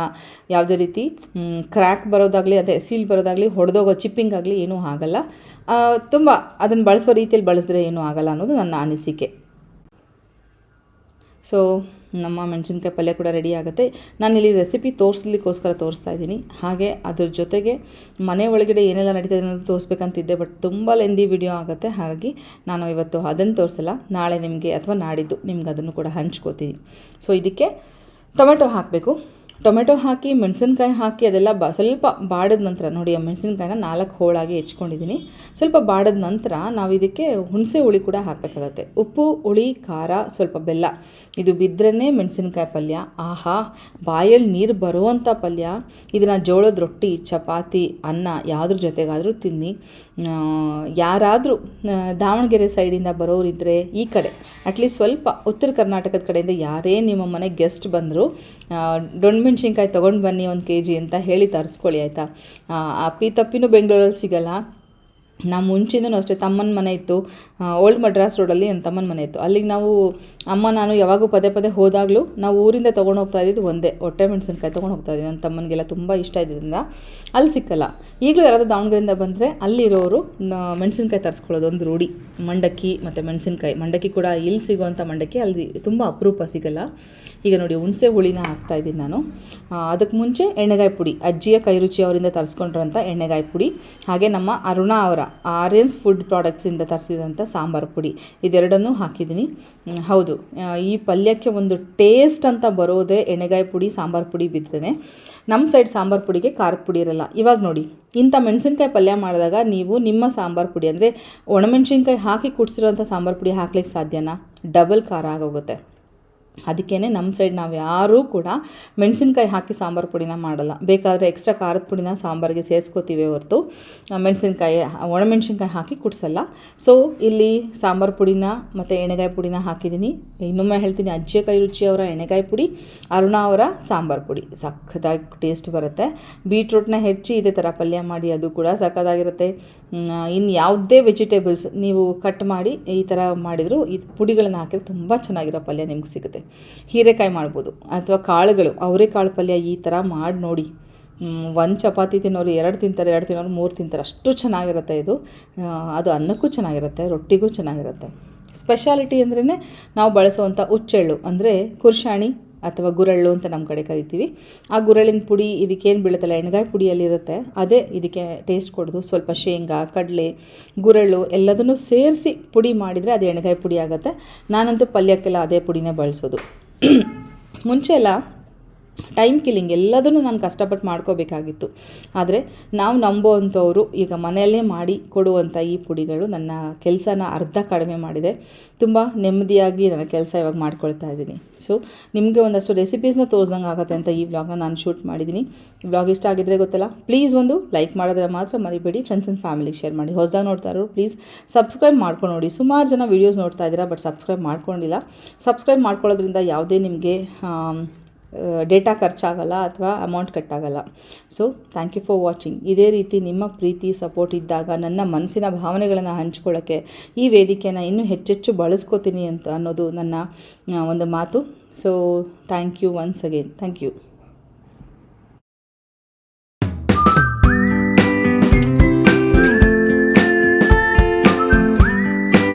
Speaker 1: ಯಾವುದೇ ರೀತಿ ಕ್ರ್ಯಾಕ್ ಬರೋದಾಗಲಿ, ಅದೇ ಸೀಳು ಬರೋದಾಗಲಿ, ಹೊಡೆದೋಗೋ ಚಿಪ್ಪಿಂಗ್ ಆಗಲಿ ಏನೂ ಆಗಲ್ಲ. ತುಂಬ ಅದನ್ನು ಬಳಸೋ ರೀತಿಯಲ್ಲಿ ಬಳಸಿದ್ರೆ ಏನೂ ಆಗಲ್ಲ ಅನ್ನೋದು ನನ್ನ ಅನಿಸಿಕೆ. ಸೊ ನಮ್ಮ ಮೆಣಸಿನ್ಕಾಯಿ ಪಲ್ಯ ಕೂಡ ರೆಡಿ ಆಗುತ್ತೆ. ನಾನಿಲ್ಲಿ ರೆಸಿಪಿ ತೋರಿಸ್ಲಿಕ್ಕೋಸ್ಕರ ತೋರಿಸ್ತಾ ಇದ್ದೀನಿ. ಹಾಗೆ ಅದ್ರ ಜೊತೆಗೆ ಮನೆ ಒಳಗಡೆ ಏನೆಲ್ಲ ನಡೀತಾ ಇದೆ ಅನ್ನೋದು ತೋರಿಸ್ಬೇಕಂತಿದ್ದೆ ಬಟ್ ತುಂಬ ಲೆಂದಿ ವಿಡಿಯೋ ಆಗುತ್ತೆ. ಹಾಗಾಗಿ ನಾನು ಇವತ್ತು ಅದನ್ನು ತೋರಿಸಲ್ಲ, ನಾಳೆ ನಿಮಗೆ ಅಥವಾ ನಾಡಿದ್ದು ನಿಮ್ಗೆ ಅದನ್ನು ಕೂಡ ಹಂಚ್ಕೋತೀನಿ. ಸೊ ಇದಕ್ಕೆ ಟೊಮೆಟೊ ಹಾಕಬೇಕು. ಟೊಮೆಟೊ ಹಾಕಿ, ಮೆಣಸಿನ್ಕಾಯಿ ಹಾಕಿ ಅದೆಲ್ಲ ಬ, ಸ್ವಲ್ಪ ಬಾಡಿದ ನಂತರ ನೋಡಿ ಆ ಮೆಣಸಿನ್ಕಾಯಿನ ನಾಲ್ಕು ಹೋಳಾಗಿ ಹೆಚ್ಕೊಂಡಿದ್ದೀನಿ ಸ್ವಲ್ಪ ಬಾಡಿದ ನಂತರ ನಾವು ಇದಕ್ಕೆ ಹುಣಸೆ ಹುಳಿ ಕೂಡ ಹಾಕಬೇಕಾಗತ್ತೆ. ಉಪ್ಪು, ಹುಳಿ, ಖಾರ, ಸ್ವಲ್ಪ ಬೆಲ್ಲ. ಇದು ಬಿದ್ದರೇ ಮೆಣಸಿನ್ಕಾಯಿ ಪಲ್ಯ. ಆಹಾ, ಬಾಯಲ್ಲಿ ನೀರು ಬರುವಂಥ ಪಲ್ಯ. ಇದನ್ನು ಜೋಳದ ರೊಟ್ಟಿ, ಚಪಾತಿ, ಅನ್ನ ಯಾವುದ್ರ ಜೊತೆಗಾದರೂ ತಿನ್ನಿ. ಯಾರಾದರೂ ದಾವಣಗೆರೆ ಸೈಡಿಂದ ಬರೋರಿದ್ದರೆ ಈ ಕಡೆ, ಅಟ್ಲೀಸ್ಟ್ ಸ್ವಲ್ಪ ಉತ್ತರ ಕರ್ನಾಟಕದ ಕಡೆಯಿಂದ ಯಾರೇ ನಿಮ್ಮ ಮನೆಗೆ ಗೆಸ್ಟ್ ಬಂದರೂ ಮೆಣಸಿನ್ಕಾಯಿ ತೊಗೊಂಡು ಬನ್ನಿ ಒಂದು ಕೆ ಜಿ ಅಂತ ಹೇಳಿ ತರಿಸ್ಕೊಳ್ಳಿ, ಆಯಿತಾ? ಅಪ್ಪಿ ತಪ್ಪಿನೂ ಬೆಂಗಳೂರಲ್ಲಿ ಸಿಗಲ್ಲ. ನಾ ಮುಂಚಿನೂ ಅಷ್ಟೇ, ತಮ್ಮನ ಮನೆ ಇತ್ತು. ಓಲ್ಡ್ ಮಡ್ರಾಸ್ ರೋಡಲ್ಲಿ ನನ್ನ ತಮ್ಮನ ಮನೆ ಇತ್ತು. ಅಲ್ಲಿಗೆ ನಾವು, ಅಮ್ಮ, ನಾನು ಯಾವಾಗೂ ಪದೇ ಪದೇ ಹೋದಾಗಲೂ ನಾವು ಊರಿಂದ ತೊಗೊಂಡು ಹೋಗ್ತಾ ಇದ್ದಿದ್ದು ಒಂದೇ, ಹೊಟ್ಟೆ ಮೆಣಸಿನ್ಕಾಯಿ ತೊಗೊಂಡು ಹೋಗ್ತಾ ಇದ್ದೀನಿ ನನ್ನ ತಮ್ಮನಿಗೆಲ್ಲ ತುಂಬ ಇಷ್ಟ ಇದ್ದರಿಂದ ಅಲ್ಲಿ ಸಿಕ್ಕಲ್ಲ. ಈಗಲೂ ಯಾರಾದರೂ ದಾವಣಗೆರೆಯಿಂದ ಬಂದರೆ ಅಲ್ಲಿರೋರು ಮೆಣಸಿನ್ಕಾಯಿ ತರಿಸ್ಕೊಳ್ಳೋದು, ಒಂದು ರೂಢಿ. ಮಂಡಕ್ಕಿ ಮತ್ತು ಮೆಣಸಿನ್ಕಾಯಿ, ಮಂಡಕ್ಕಿ ಕೂಡ ಇಲ್ಲಿ ಸಿಗೋವಂಥ ಮಂಡಕ್ಕಿ ಅಲ್ಲಿ ತುಂಬ ಅಪರೂಪ ಸಿಗಲ್ಲ. ಈಗ ನೋಡಿ ಹುಣಸೆ ಹುಳಿನ ಹಾಕ್ತಾ ಇದ್ದೀನಿ ನಾನು. ಅದಕ್ಕೆ ಮುಂಚೆ ಎಣ್ಣೆಗಾಯಿ ಪುಡಿ, ಅಜ್ಜಿಯ ಕೈ ರುಚಿ ಅವರಿಂದ ತರಿಸ್ಕೊಂಡಿರೋಂಥ ಎಣ್ಣೆಗಾಯಿ ಪುಡಿ, ಹಾಗೆ ನಮ್ಮ ಅರುಣ ಅವರ ಆರ್ಯನ್ಸ್ ಫುಡ್ ಪ್ರಾಡಕ್ಟ್ಸಿಂದ ತರಿಸಿದಂಥ ಸಾಂಬಾರು ಪುಡಿ, ಇದೆರಡನ್ನೂ ಹಾಕಿದ್ದೀನಿ. ಹೌದು. ಈ ಪಲ್ಯಕ್ಕೆ ಒಂದು ಟೇಸ್ಟ್ ಅಂತ ಬರೋದೇ ಎಣ್ಣೆಗಾಯಿ ಪುಡಿ, ಸಾಂಬಾರು ಪುಡಿ ಬಿದ್ದರೆ ನಮ್ಮ ಸೈಡ್ ಸಾಂಬಾರು ಪುಡಿಗೆ ಖಾರದ ಪುಡಿ ಇರಲ್ಲ. ಇವಾಗ ನೋಡಿ ಇಂಥ ಮೆಣಸಿನ್ಕಾಯಿ ಪಲ್ಯ ಮಾಡಿದಾಗ ನೀವು ನಿಮ್ಮ ಸಾಂಬಾರು ಪುಡಿ, ಅಂದರೆ ಒಣಮೆಣಸಿನ್ಕಾಯಿ ಹಾಕಿ ಕುಡಿಸಿರೋಂಥ ಸಾಂಬಾರು ಪುಡಿ ಹಾಕ್ಲಿಕ್ಕೆ ಸಾಧ್ಯನಾ? ಡಬಲ್ ಖಾರ ಆಗೋಗುತ್ತೆ. ಅದಕ್ಕೇ ನಮ್ಮ ಸೈಡ್ ನಾವು ಯಾರೂ ಕೂಡ ಮೆಣಸಿನ್ಕಾಯಿ ಹಾಕಿ ಸಾಂಬಾರು ಪುಡಿನ ಮಾಡಲ್ಲ. ಬೇಕಾದರೆ ಎಕ್ಸ್ಟ್ರಾ ಖಾರದ ಪುಡಿನ ಸಾಂಬಾರಿಗೆ ಸೇರಿಸ್ಕೋತೀವಿ ಹೊರತು. ಮೆಣಸಿನ್ಕಾಯಿ ಒಣಮೆಣ್ಸಿನ್ಕಾಯಿ ಹಾಕಿ ಕುಡಿಸಲ್ಲ. ಸೊ ಇಲ್ಲಿ ಸಾಂಬಾರು ಪುಡಿನ ಮತ್ತು ಎಣ್ಣೆಗಾಯಿ ಪುಡಿನ ಹಾಕಿದ್ದೀನಿ ಇನ್ನೊಮ್ಮೆ ಹೇಳ್ತೀನಿ, ಅಜ್ಜಿಯ ಕೈ ರುಚಿಯವರ ಎಣ್ಣೆಗಾಯಿ ಪುಡಿ, ಅರುಣ ಅವರ ಸಾಂಬಾರು ಪುಡಿ. ಸಖತ್ತಾಗಿ ಟೇಸ್ಟ್ ಬರುತ್ತೆ. ಬೀಟ್ರೂಟ್ನ ಹೆಚ್ಚಿ ಇದೇ ಥರ ಪಲ್ಯ ಮಾಡಿ ಅದು ಕೂಡ ಸಖತ್ತಾಗಿರುತ್ತೆ. ಇನ್ನು ಯಾವುದೇ ವೆಜಿಟೇಬಲ್ಸ್ ನೀವು ಕಟ್ ಮಾಡಿ ಈ ಥರ ಮಾಡಿದರೂ, ಈ ಪುಡಿಗಳನ್ನು ಹಾಕಿದ್ರೆ ತುಂಬ ಚೆನ್ನಾಗಿರೋ ಪಲ್ಯ ನಿಮ್ಗೆ ಸಿಗುತ್ತೆ. ಹೀರೆಕಾಯಿ ಮಾಡ್ಬೋದು ಅಥವಾ ಕಾಳುಗಳು ಅವರೆಕಾಳು ಪಲ್ಯ ಈ ಥರ ಮಾಡಿ ನೋಡಿ. ಒಂದು ಚಪಾತಿ ತಿನ್ನೋರು ಎರಡು ತಿಂತಾರೆ, ಎರಡು ತಿನ್ನೋರು ಮೂರು ತಿಂತಾರೆ, ಅಷ್ಟು ಚೆನ್ನಾಗಿರುತ್ತೆ ಇದು. ಅದು ಅನ್ನಕ್ಕೂ ಚೆನ್ನಾಗಿರುತ್ತೆ, ರೊಟ್ಟಿಗೂ ಚೆನ್ನಾಗಿರುತ್ತೆ. ಸ್ಪೆಷಾಲಿಟಿ ಅಂದ್ರೇ ನಾವು ಬಳಸುವಂಥ ಹುಚ್ಚೆಳ್ಳು ಅಂದರೆ ಕುರ್ಶಾಣಿ ಅಥವಾ ಗುರಳ್ಳು ಅಂತ ನಮ್ಮ ಕಡೆ ಕರಿತೀವಿ. ಆ ಗುರಳಿನ ಪುಡಿ ಇದಕ್ಕೇನು ಬೀಳುತ್ತಲ್ಲ, ಎಣ್ಗಾಯಿ ಪುಡಿಯಲ್ಲಿರುತ್ತೆ ಅದೇ ಇದಕ್ಕೆ ಟೇಸ್ಟ್ ಕೊಡೋದು. ಸ್ವಲ್ಪ ಶೇಂಗಾ, ಕಡಲೆ, ಗುರಳ್ಳು ಎಲ್ಲದನ್ನು ಸೇರಿಸಿ ಪುಡಿ ಮಾಡಿದರೆ ಅದು ಎಣ್ಗಾಯಿ ಪುಡಿ ಆಗುತ್ತೆ. ನಾನಂತೂ ಪಲ್ಯಕ್ಕೆಲ್ಲ ಅದೇ ಪುಡಿನೇ ಬಳಸೋದು. ಮುಂಚೆ ಎಲ್ಲ ಟೈಮ್ ಕಿಲ್ಲಿಂಗ್ ಎಲ್ಲದನ್ನು ನಾನು ಕಷ್ಟಪಟ್ಟು ಮಾಡ್ಕೋಬೇಕಾಗಿತ್ತು. ಆದರೆ ನಾವು ನಂಬೋ ಅಂಥವರು ಈಗ ಮನೆಯಲ್ಲೇ ಮಾಡಿ ಕೊಡುವಂಥ ಈ ಪುಡಿಗಳು ನನ್ನ ಕೆಲಸನ ಅರ್ಧ ಕಡಿಮೆ ಮಾಡಿದೆ. ತುಂಬ ನೆಮ್ಮದಿಯಾಗಿ ನನ್ನ ಕೆಲಸ ಇವಾಗ ಮಾಡ್ಕೊಳ್ತಾ ಇದ್ದೀನಿ. ಸೊ ನಿಮಗೆ ಒಂದಷ್ಟು ರೆಸಿಪೀಸ್ನ ತೋರಿಸಂಗೆ ಆಗುತ್ತೆ ಅಂತ ಈ ವ್ಲಾಗ್ನ ನಾನು ಶೂಟ್ ಮಾಡಿದ್ದೀನಿ. ವ್ಲಾಗ್ ಇಷ್ಟ ಆಗಿದ್ರೆ ಗೊತ್ತಲ್ಲ? ಪ್ಲೀಸ್ ಒಂದು ಲೈಕ್ ಮಾಡಿದ್ರೆ ಮಾತ್ರ ಮರಿಬೇಡಿ. ಫ್ರೆಂಡ್ಸ್ ಆ್ಯಂಡ್ ಫ್ಯಾಮಿಲಿಗೆ ಶೇರ್ ಮಾಡಿ. ಹೊಸದಾಗಿ ನೋಡ್ತಾ ಇರೋರು ಪ್ಲೀಸ್ ಸಬ್ಸ್ಕ್ರೈಬ್ ಮಾಡ್ಕೊಂಡು ನೋಡಿ. ಸುಮಾರು ಜನ ವೀಡಿಯೋಸ್ ನೋಡ್ತಾ ಇದ್ದೀರಾ ಬಟ್ ಸಬ್ಸ್ಕ್ರೈಬ್ ಮಾಡ್ಕೊಂಡಿಲ್ಲ. ಸಬ್ಸ್ಕ್ರೈಬ್ ಮಾಡ್ಕೊಳ್ಳೋದ್ರಿಂದ ಯಾವುದೇ ನಿಮಗೆ ಡೇಟಾ ಖರ್ಚಾಗಲ್ಲ ಅಥವಾ amount ಕಟ್ಟಾಗಲ್ಲ. So thank you for watching ಇದೇ ರೀತಿ ನಿಮ್ಮ ಪ್ರೀತಿ ಸಪೋರ್ಟ್ ಇದ್ದಾಗ ನನ್ನ ಮನಸ್ಸಿನ ಭಾವನೆಗಳನ್ನು ಹಂಚ್ಕೊಳ್ಳೋಕ್ಕೆ ಈ ವೇದಿಕೆಯನ್ನು ಇನ್ನೂ ಹೆಚ್ಚೆಚ್ಚು ಬಳಸ್ಕೋತೀನಿ ಅಂತ ಅನ್ನೋದು ನನ್ನ ಒಂದು ಮಾತು. So thank you once again thank you